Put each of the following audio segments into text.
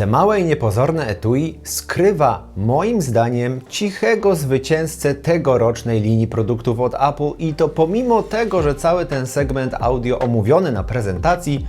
Te małe i niepozorne etui skrywa moim zdaniem cichego zwycięzcę tegorocznej linii produktów od Apple i to pomimo tego, że cały ten segment audio omówiony na prezentacji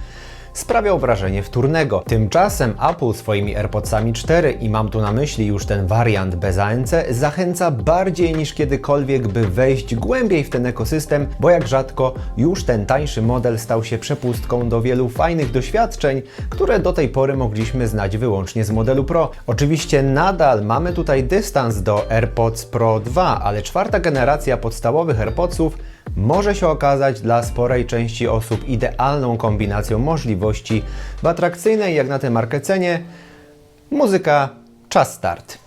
sprawiał wrażenie wtórnego. Tymczasem Apple swoimi AirPodsami 4 i mam tu na myśli już ten wariant bez ANC zachęca bardziej niż kiedykolwiek, by wejść głębiej w ten ekosystem, bo jak rzadko już ten tańszy model stał się przepustką do wielu fajnych doświadczeń, które do tej pory mogliśmy znać wyłącznie z modelu Pro. Oczywiście nadal mamy tutaj dystans do AirPods Pro 2, ale czwarta generacja podstawowych AirPodsów może się okazać dla sporej części osób idealną kombinacją możliwości w atrakcyjnej jak na tę markę cenie. Muzyka, czas start.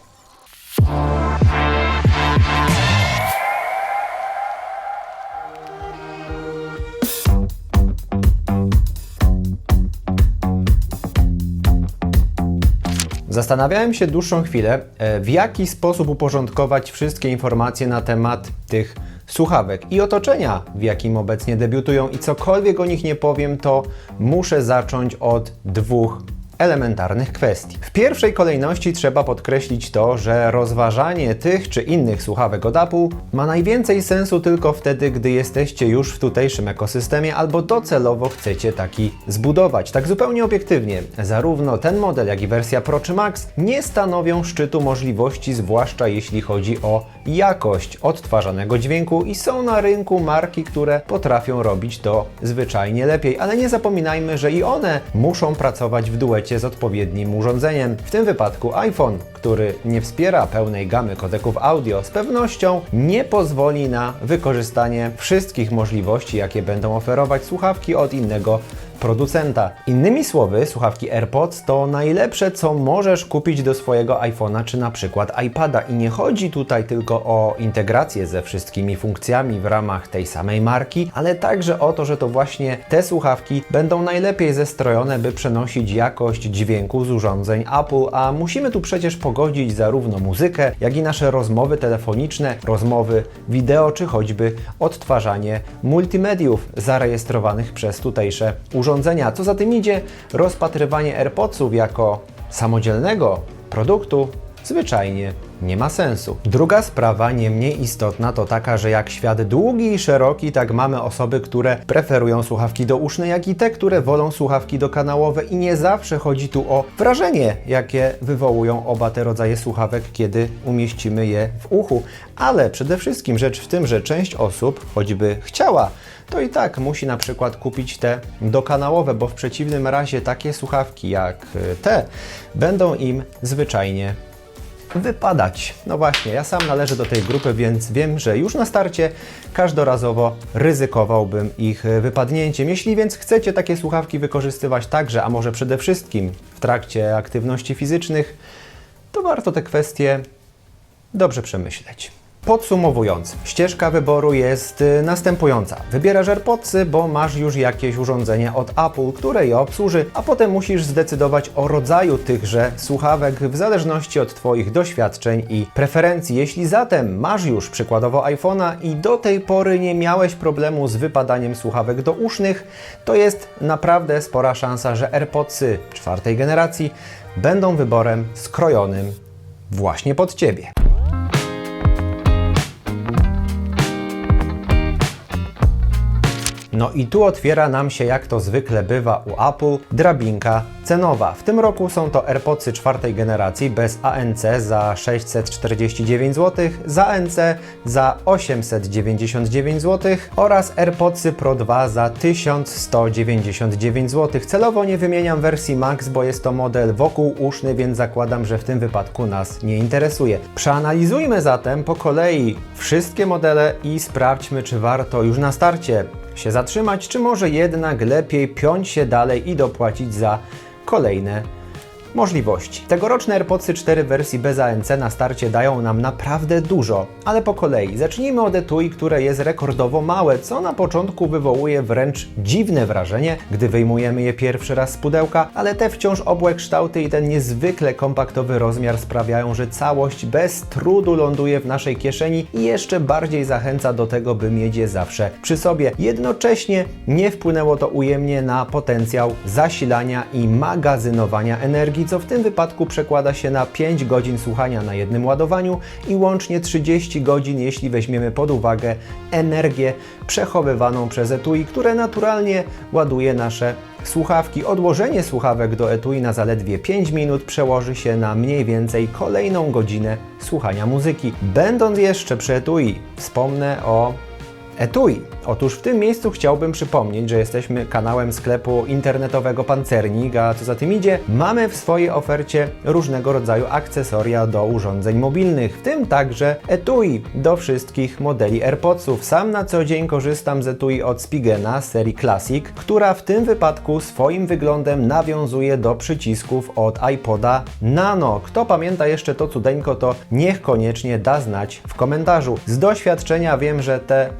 Zastanawiałem się dłuższą chwilę, e, w jaki sposób uporządkować wszystkie informacje na temat tych słuchawek i otoczenia, w jakim obecnie debiutują i cokolwiek o nich nie powiem, to muszę zacząć od dwóch elementarnych kwestii. W pierwszej kolejności trzeba podkreślić to, że rozważanie tych czy innych słuchawek od Apple ma najwięcej sensu tylko wtedy, gdy jesteście już w tutejszym ekosystemie albo docelowo chcecie taki zbudować. Tak zupełnie obiektywnie, zarówno ten model, jak i wersja Pro czy Max nie stanowią szczytu możliwości, zwłaszcza jeśli chodzi o jakość odtwarzanego dźwięku i są na rynku marki, które potrafią robić to zwyczajnie lepiej, ale nie zapominajmy, że i one muszą pracować w duecie z odpowiednim urządzeniem. W tym wypadku iPhone, który nie wspiera pełnej gamy kodeków audio, z pewnością nie pozwoli na wykorzystanie wszystkich możliwości, jakie będą oferować słuchawki od innego producenta. Innymi słowy, słuchawki AirPods to najlepsze, co możesz kupić do swojego iPhone'a czy na przykład iPada. I nie chodzi tutaj tylko o integrację ze wszystkimi funkcjami w ramach tej samej marki, ale także o to, że to właśnie te słuchawki będą najlepiej zestrojone, by przenosić jakość dźwięku z urządzeń Apple, a musimy tu przecież pogodzić zarówno muzykę, jak i nasze rozmowy telefoniczne, rozmowy wideo, czy choćby odtwarzanie multimediów zarejestrowanych przez tutejsze urządzenia. Co za tym idzie, rozpatrywanie AirPodsów jako samodzielnego produktu zwyczajnie nie ma sensu. Druga sprawa, nie mniej istotna, to taka, że jak świat długi i szeroki, tak mamy osoby, które preferują słuchawki douszne, jak i te, które wolą słuchawki dokanałowe i nie zawsze chodzi tu o wrażenie, jakie wywołują oba te rodzaje słuchawek, kiedy umieścimy je w uchu. Ale przede wszystkim rzecz w tym, że część osób, choćby chciała, to i tak musi na przykład kupić te dokanałowe, bo w przeciwnym razie takie słuchawki jak y, te będą im zwyczajnie wypadać. No właśnie, ja sam należę do tej grupy, więc wiem, że już na starcie każdorazowo ryzykowałbym ich e, wypadnięciem. Jeśli więc chcecie takie słuchawki wykorzystywać także, a może przede wszystkim w trakcie aktywności fizycznych, to warto te kwestie dobrze przemyśleć. Podsumowując, ścieżka wyboru jest y, następująca. Wybierasz AirPodsy, bo masz już jakieś urządzenie od Apple, które je obsłuży, a potem musisz zdecydować o rodzaju tychże słuchawek w zależności od Twoich doświadczeń i preferencji. Jeśli zatem masz już przykładowo iPhone'a i do tej pory nie miałeś problemu z wypadaniem słuchawek dousznych, to jest naprawdę spora szansa, że AirPodsy czwartej generacji będą wyborem skrojonym właśnie pod Ciebie. No i tu otwiera nam się, jak to zwykle bywa u Apple, drabinka cenowa. W tym roku są to AirPodsy czwartej generacji bez ANC za 649 zł, za ANC za 899 zł oraz AirPodsy Pro 2 za 1199 zł. Celowo nie wymieniam wersji Max, bo jest to model wokół uszny, więc zakładam, że w tym wypadku nas nie interesuje. Przeanalizujmy zatem po kolei wszystkie modele i sprawdźmy, czy warto już na starcie się zatrzymać, czy może jednak lepiej piąć się dalej i dopłacić za kolejne możliwości. Tegoroczne AirPodsy 4 w wersji bez ANC na starcie dają nam naprawdę dużo, ale po kolei. Zacznijmy od etui, które jest rekordowo małe, co na początku wywołuje wręcz dziwne wrażenie, gdy wyjmujemy je pierwszy raz z pudełka, ale te wciąż obłe kształty i ten niezwykle kompaktowy rozmiar sprawiają, że całość bez trudu ląduje w naszej kieszeni i jeszcze bardziej zachęca do tego, by mieć je zawsze przy sobie. Jednocześnie nie wpłynęło to ujemnie na potencjał zasilania i magazynowania energii co w tym wypadku przekłada się na 5 godzin słuchania na jednym ładowaniu i łącznie 30 godzin, jeśli weźmiemy pod uwagę energię przechowywaną przez etui, które naturalnie ładuje nasze słuchawki. Odłożenie słuchawek do etui na zaledwie 5 minut przełoży się na mniej więcej kolejną godzinę słuchania muzyki. Będąc jeszcze przy etui, wspomnę o etui. Otóż w tym miejscu chciałbym przypomnieć, że jesteśmy kanałem sklepu internetowego Pancernik, a co za tym idzie, mamy w swojej ofercie różnego rodzaju akcesoria do urządzeń mobilnych, w tym także etui do wszystkich modeli AirPodsów. Sam na co dzień korzystam z etui od Spigena serii Classic, która w tym wypadku swoim wyglądem nawiązuje do przycisków od iPoda Nano. Kto pamięta jeszcze to cudeńko, to niech koniecznie da znać w komentarzu. Z doświadczenia wiem, że te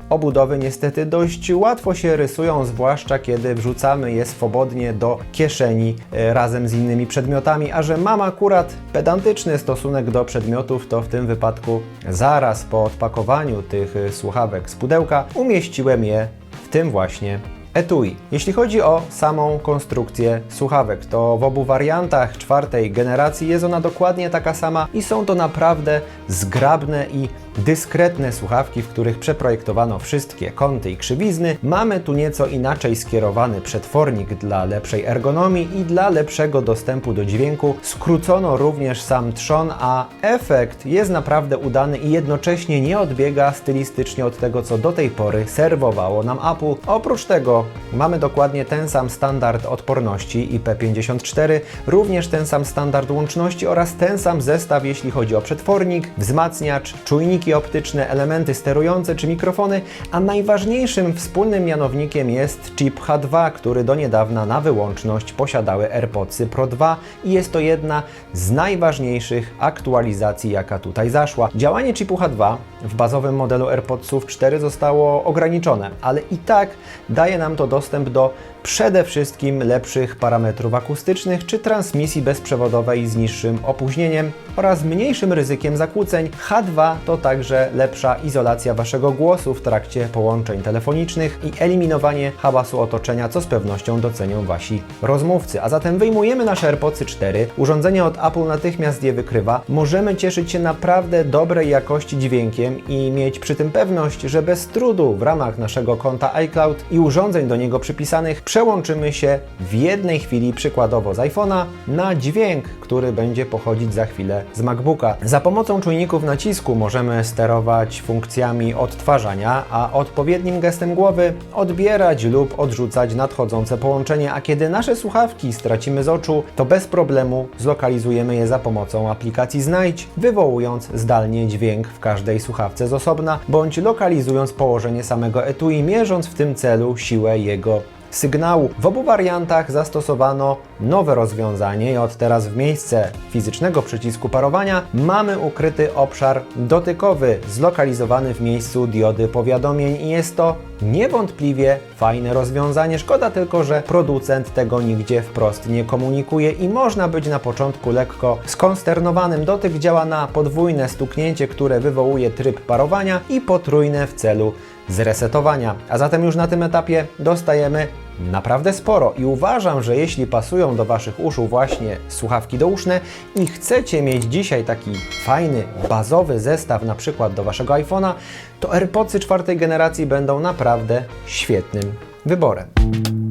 niestety dość łatwo się rysują, zwłaszcza kiedy wrzucamy je swobodnie do kieszeni e, razem z innymi przedmiotami, a że mam akurat pedantyczny stosunek do przedmiotów, to w tym wypadku zaraz po odpakowaniu tych e, słuchawek z pudełka umieściłem je w tym właśnie etui. Jeśli chodzi o samą konstrukcję słuchawek, to w obu wariantach czwartej generacji jest ona dokładnie taka sama i są to naprawdę zgrabne i dyskretne słuchawki, w których przeprojektowano wszystkie kąty i krzywizny. Mamy tu nieco inaczej skierowany przetwornik dla lepszej ergonomii i dla lepszego dostępu do dźwięku. Skrócono również sam trzon, a efekt jest naprawdę udany i jednocześnie nie odbiega stylistycznie od tego, co do tej pory serwowało nam Apple. Oprócz tego mamy dokładnie ten sam standard odporności IP54, również ten sam standard łączności oraz ten sam zestaw, jeśli chodzi o przetwornik, wzmacniacz, czujniki optyczne, elementy sterujące czy mikrofony, a najważniejszym wspólnym mianownikiem jest chip H2, który do niedawna na wyłączność posiadały AirPodsy Pro 2 i jest to jedna z najważniejszych aktualizacji, jaka tutaj zaszła. Działanie chipu H2 w bazowym modelu AirPodsów 4 zostało ograniczone, ale i tak daje nam to dostęp do przede wszystkim lepszych parametrów akustycznych czy transmisji bezprzewodowej z niższym opóźnieniem oraz mniejszym ryzykiem zakłóceń. H2 to także lepsza izolacja Waszego głosu w trakcie połączeń telefonicznych i eliminowanie hałasu otoczenia, co z pewnością docenią Wasi rozmówcy. A zatem wyjmujemy nasze AirPodsy 4, urządzenie od Apple natychmiast je wykrywa, możemy cieszyć się naprawdę dobrej jakości dźwiękiem i mieć przy tym pewność, że bez trudu w ramach naszego konta iCloud i urządzeń do niego przypisanych przełączymy się w jednej chwili przykładowo z iPhone'a na dźwięk, który będzie pochodzić za chwilę z MacBooka. Za pomocą czujników nacisku możemy sterować funkcjami odtwarzania, a odpowiednim gestem głowy odbierać lub odrzucać nadchodzące połączenie, a kiedy nasze słuchawki stracimy z oczu, to bez problemu zlokalizujemy je za pomocą aplikacji Znajdź, wywołując zdalnie dźwięk w każdej słuchawce z osobna, bądź lokalizując położenie samego etui, mierząc w tym celu siłę jego sygnału. W obu wariantach zastosowano nowe rozwiązanie i od teraz w miejsce fizycznego przycisku parowania mamy ukryty obszar dotykowy zlokalizowany w miejscu diody powiadomień i jest to niewątpliwie fajne rozwiązanie. Szkoda tylko, że producent tego nigdzie wprost nie komunikuje i można być na początku lekko skonsternowanym. Dotyk działa na podwójne stuknięcie, które wywołuje tryb parowania i potrójne w celu zresetowania. A zatem już na tym etapie dostajemy naprawdę sporo i uważam, że jeśli pasują do Waszych uszu właśnie słuchawki douszne i chcecie mieć dzisiaj taki fajny, bazowy zestaw na przykład do Waszego iPhone'a, to AirPodsy czwartej generacji będą naprawdę świetnym wyborem.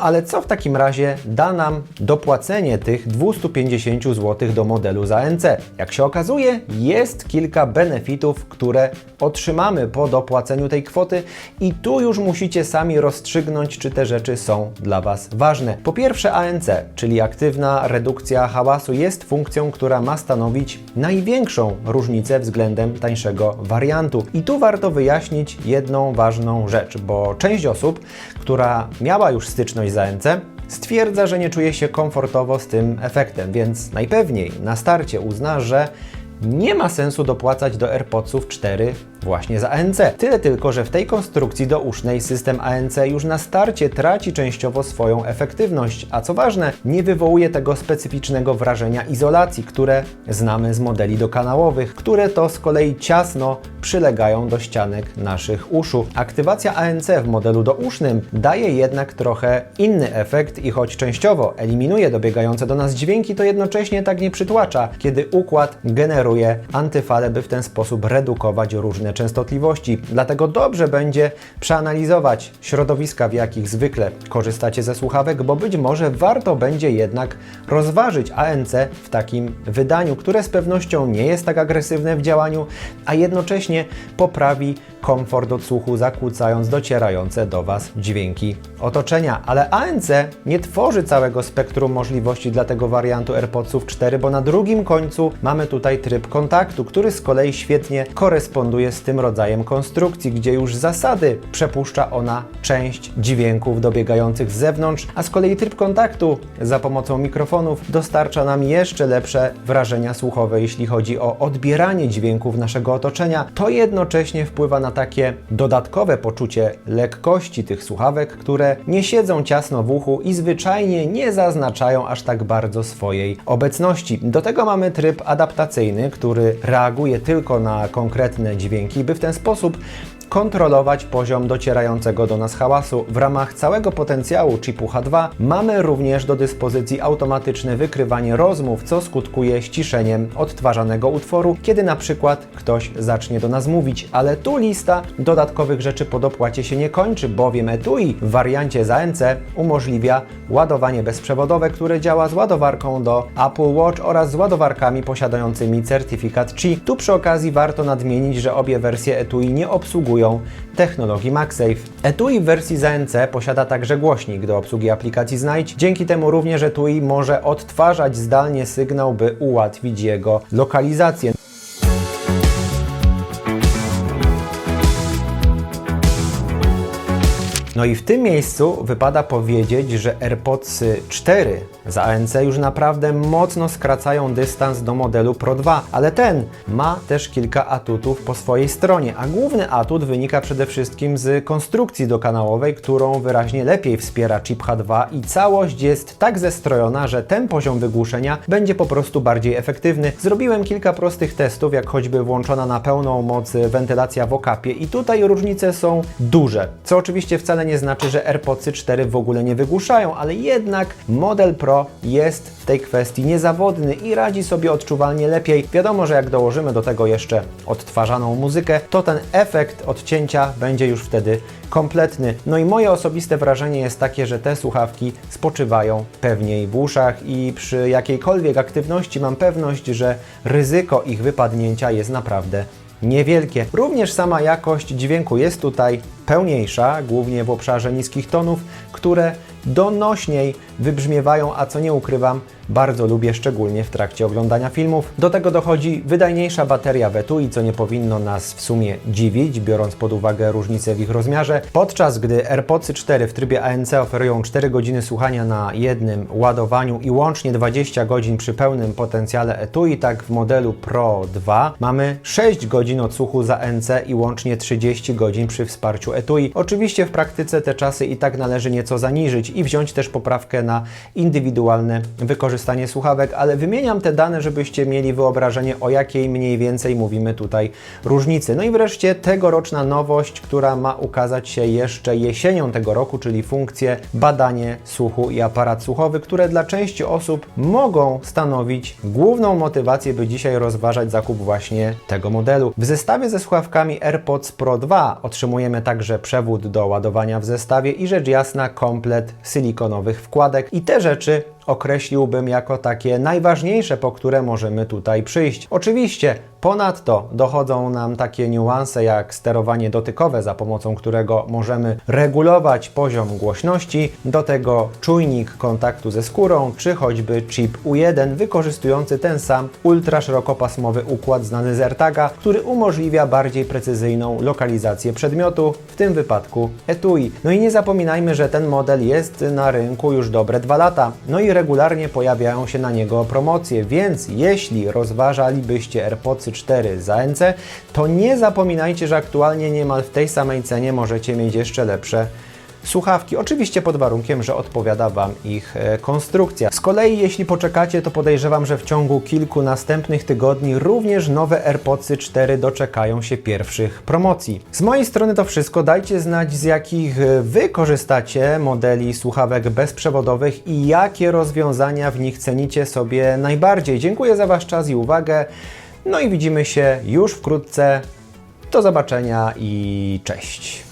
No ale co w takim razie da nam dopłacenie tych 250 zł do modelu za ANC? Jak się okazuje, jest kilka benefitów, które otrzymamy po dopłaceniu tej kwoty i tu już musicie sami rozstrzygnąć, czy te rzeczy są dla Was ważne. Po pierwsze ANC, czyli aktywna redukcja hałasu jest funkcją, która ma stanowić największą różnicę względem tańszego wariantu. I tu warto wyjaśnić jedną ważną rzecz, bo część osób, która miała już styczność styczność z ANC, stwierdza, że nie czuje się komfortowo z tym efektem, więc najpewniej na starcie uzna, że nie ma sensu dopłacać do AirPodsów 4 właśnie za ANC. Tyle tylko, że w tej konstrukcji dousznej system ANC już na starcie traci częściowo swoją efektywność, a co ważne, nie wywołuje tego specyficznego wrażenia izolacji, które znamy z modeli dokanałowych, które to z kolei ciasno przylegają do ścianek naszych uszu. Aktywacja ANC w modelu dousznym daje jednak trochę inny efekt i choć częściowo eliminuje dobiegające do nas dźwięki, to jednocześnie tak nie przytłacza, kiedy układ generuje antyfale, by w ten sposób redukować różne częstotliwości. Dlatego dobrze będzie przeanalizować środowiska, w jakich zwykle korzystacie ze słuchawek, bo być może warto będzie jednak rozważyć ANC w takim wydaniu, które z pewnością nie jest tak agresywne w działaniu, a jednocześnie poprawi komfort odsłuchu, zakłócając docierające do Was dźwięki otoczenia. Ale ANC nie tworzy całego spektrum możliwości dla tego wariantu AirPodsów 4, bo na drugim końcu mamy tutaj tryb kontaktu, który z kolei świetnie koresponduje z tym rodzajem konstrukcji, gdzie już zasady przepuszcza ona część dźwięków dobiegających z zewnątrz, a z kolei tryb kontaktu za pomocą mikrofonów dostarcza nam jeszcze lepsze wrażenia słuchowe, jeśli chodzi o odbieranie dźwięków naszego otoczenia. To jednocześnie wpływa na takie dodatkowe poczucie lekkości tych słuchawek, które nie siedzą ciasno w uchu i zwyczajnie nie zaznaczają aż tak bardzo swojej obecności. Do tego mamy tryb adaptacyjny, który reaguje tylko na konkretne dźwięki, by w ten sposób kontrolować poziom docierającego do nas hałasu. W ramach całego potencjału chipu H2 mamy również do dyspozycji automatyczne wykrywanie rozmów, co skutkuje ściszeniem odtwarzanego utworu, kiedy na przykład ktoś zacznie do nas mówić. Ale tu lista dodatkowych rzeczy po dopłacie się nie kończy, bowiem etui w wariancie z ANC umożliwia ładowanie bezprzewodowe, które działa z ładowarką do Apple Watch oraz z ładowarkami posiadającymi certyfikat Qi. Tu przy okazji warto nadmienić, że obie wersje etui nie obsługują technologii MagSafe. Etui w wersji z ANC posiada także głośnik do obsługi aplikacji Znajdź. Dzięki temu również Etui może odtwarzać zdalnie sygnał, by ułatwić jego lokalizację. No i w tym miejscu wypada powiedzieć, że AirPods 4 za ANC już naprawdę mocno skracają dystans do modelu Pro 2, ale ten ma też kilka atutów po swojej stronie, a główny atut wynika przede wszystkim z konstrukcji dokanałowej, którą wyraźnie lepiej wspiera chip H2 i całość jest tak zestrojona, że ten poziom wygłuszenia będzie po prostu bardziej efektywny. Zrobiłem kilka prostych testów, jak choćby włączona na pełną moc wentylacja w okapie i tutaj różnice są duże, co oczywiście wcale nie znaczy, że AirPods 4 w ogóle nie wygłuszają, ale jednak model Pro jest w tej kwestii niezawodny i radzi sobie odczuwalnie lepiej. Wiadomo, że jak dołożymy do tego jeszcze odtwarzaną muzykę, to ten efekt odcięcia będzie już wtedy kompletny. No i moje osobiste wrażenie jest takie, że te słuchawki spoczywają pewniej w uszach i przy jakiejkolwiek aktywności mam pewność, że ryzyko ich wypadnięcia jest naprawdę niewielkie. Również sama jakość dźwięku jest tutaj pełniejsza, głównie w obszarze niskich tonów, które donośniej wybrzmiewają, a co nie ukrywam, bardzo lubię, szczególnie w trakcie oglądania filmów. Do tego dochodzi wydajniejsza bateria w etui, co nie powinno nas w sumie dziwić, biorąc pod uwagę różnice w ich rozmiarze. Podczas gdy AirPods 4 w trybie ANC oferują 4 godziny słuchania na jednym ładowaniu i łącznie 20 godzin przy pełnym potencjale etui, tak w modelu Pro 2 mamy 6 godzin odsłuchu za ANC i łącznie 30 godzin przy wsparciu etui. Oczywiście w praktyce te czasy i tak należy nieco zaniżyć i wziąć też poprawkę na indywidualne wykorzystanie słuchawek, ale wymieniam te dane, żebyście mieli wyobrażenie o jakiej mniej więcej mówimy tutaj różnicy. No i wreszcie tegoroczna nowość, która ma ukazać się jeszcze jesienią tego roku, czyli funkcje badanie słuchu i aparat słuchowy, które dla części osób mogą stanowić główną motywację, by dzisiaj rozważać zakup właśnie tego modelu. W zestawie ze słuchawkami AirPods Pro 2 otrzymujemy także przewód do ładowania w zestawie i rzecz jasna komplet silikonowych wkładek i te rzeczy określiłbym jako takie najważniejsze, po które możemy tutaj przyjść. Oczywiście ponadto dochodzą nam takie niuanse jak sterowanie dotykowe, za pomocą którego możemy regulować poziom głośności, do tego czujnik kontaktu ze skórą, czy choćby chip U1 wykorzystujący ten sam ultraszerokopasmowy układ znany z AirTaga, który umożliwia bardziej precyzyjną lokalizację przedmiotu, w tym wypadku etui. No i nie zapominajmy, że ten model jest na rynku już dobre dwa lata. No i regularnie pojawiają się na niego promocje, więc jeśli rozważalibyście AirPodsy 4 za NC, to nie zapominajcie, że aktualnie niemal w tej samej cenie możecie mieć jeszcze lepsze słuchawki. Oczywiście pod warunkiem, że odpowiada Wam ich e, konstrukcja. Z kolei jeśli poczekacie, to podejrzewam, że w ciągu kilku następnych tygodni również nowe AirPodsy 4 doczekają się pierwszych promocji. Z mojej strony to wszystko. Dajcie znać z jakich e, Wy korzystacie modeli słuchawek bezprzewodowych i jakie rozwiązania w nich cenicie sobie najbardziej. Dziękuję za Wasz czas i uwagę. No i widzimy się już wkrótce. Do zobaczenia i cześć.